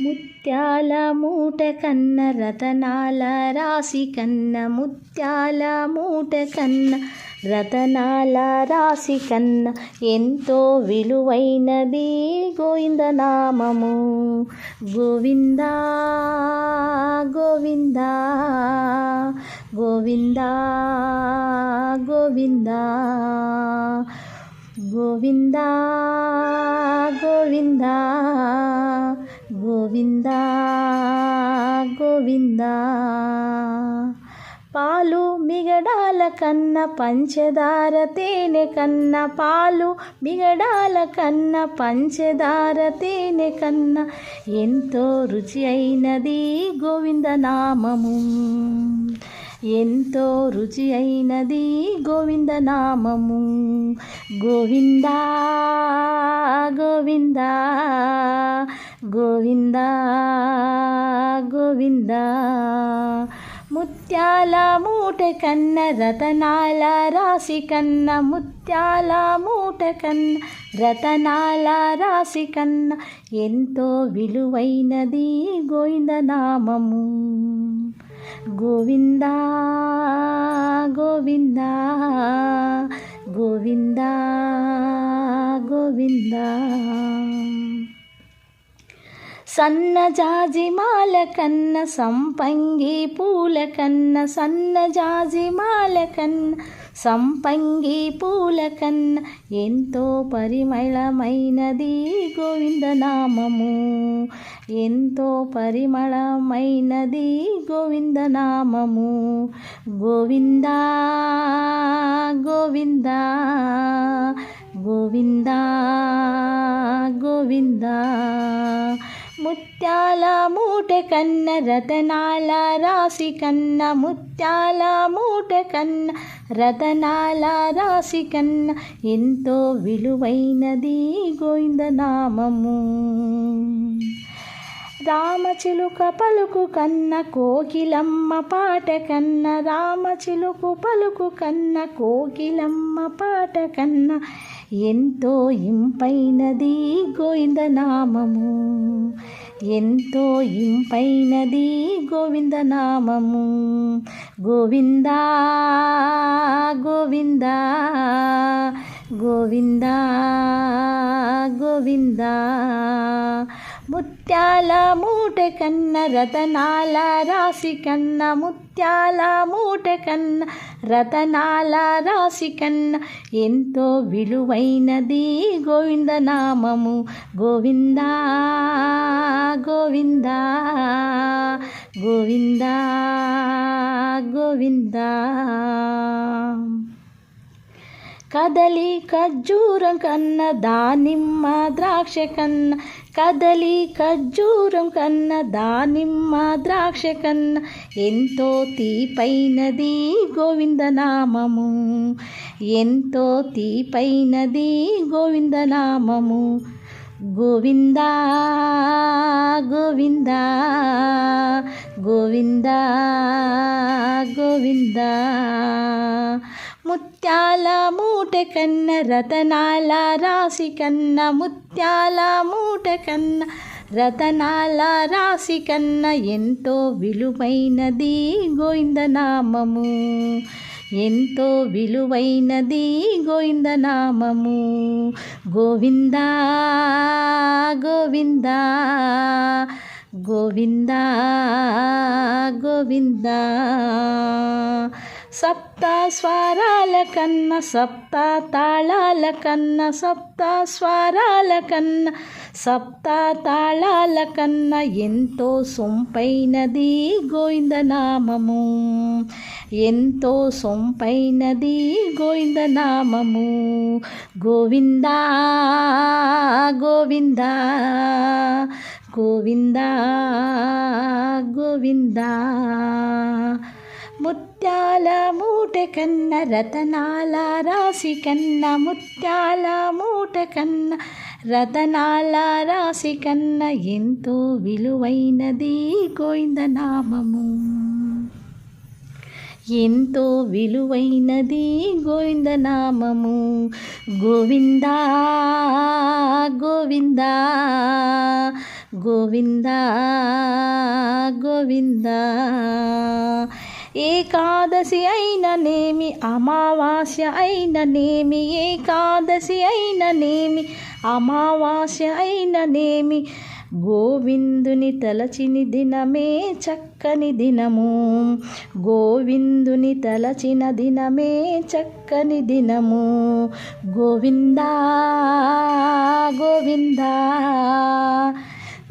ముత్యాల మూట కన్న రతనాల రాశి కన్న ముత్యాల మూట కన్న రతనాల రాశి కన్న ఎంతో విలువైనది గోవిందనామము. గోవింద గోవింద గోవింద గోవింద గోవింద గోవిందా. గోవింద గోవింద. పాలు మిగడాల కన్న పంచదార తేనె కన్న పాలు మిగడాల కన్న పంచదార తేనె కన్న. ఎంతో రుచి అయినది గోవిందనామము ఎంతో రుచి అయినది గోవిందనామము గోవిందా గోవింద. గోవింద గోవింద ముత్యాల మూట కన్న రతనాల రాశి కన్న ముత్యాల మూట కన్న రతనాల రాశి కన్న ఎంతో విలువైనది గోవిందనామము గోవింద గోవింద గోవింద గోవిందా సన్నజాజి మాల కన్న సంపంగి పూల కన్న సన్నజాజి మాల కన్న సంపంగి పూల కన్న ఎంతో పరిమళమైనది గోవిందనామము ఎంతో పరిమళమైనది గోవిందనామము గోవింద గోవింద గోవిందా గోవిందా. ముత్యాల మూట కన్న రతనాల రాశి కన్న ముత్యాల మూట కన్న రతనాల రాశి కన్న ఎంతో విలువైనది గోవిందనామము రామచిలుక పలుకు కన్న కోకిలమ్మ పాట కన్న రామచిలుకు పలుకు కన్న కోకిలమ్మ పాట కన్న ఎంతో ఇంపైనది గోవిందనామము ఎంతో ఇంపైనది గోవిందనామము గోవింద గోవింద గోవిందా గోవింద. ముత్యాల మూట కన్న రతనాల రాశి కన్న ముత్యాల మూట కన్న రతనాల రాశి కన్న ఎంతో విలువైనది గోవిందనామము. గోవింద గోవింద గోవింద గోవింద. కదలి ఖర్జూరం కన్న దానిమ్మ ద్రాక్ష కన్న. కదలి ఖర్జూరం కన్న దానిమ్మ ద్రాక్ష కన్న. ఎంతో తీపైనది గోవిందనామము. ఎంతో తీపైనది గోవిందనామము. గోవింద గోవింద గోవింద గోవింద. ముత్యాల మూట కన్న రతనాల రాశి కన్న ముత్యాల మూట కన్న రతనాల రాశి కన్న ఎంతో విలువైనది గోవిందనామము. ఎంతో విలువైనది గోవిందనామము. గోవింద గోవింద గోవింద గోవింద. సప్త స్వరాల కన్న సప్త తాళాల కన్న సప్త స్వరాల కన్న సప్త తాళాల కన్న ఎంతో సొంపైనది గోవిందనామము. ఎంతో సొంపైనది గోవిందనామము. గోవిందా గోవిందా. గోవింద గోవింద ముత్యాల మూట కన్న రతనాల రాశి కన్న ముత్యాల మూట కన్న రతనాల రాశి కన్న ఎంతో విలువైనది గోవిందనామము ఎంతో విలువైనది గోవిందనామము గోవింద గోవింద గోవింద గోవింద. ఏకాదశి అయిననేమి అమావాస్య అయిననేమి ఏకాదశి అయిననేమి అమావాస్య అయిననేమి గోవిందుని తలచిని దినమే చక్కని దినము. గోవిందుని తలచిన దినమే చక్కని దినము. గోవిందా గోవిందా.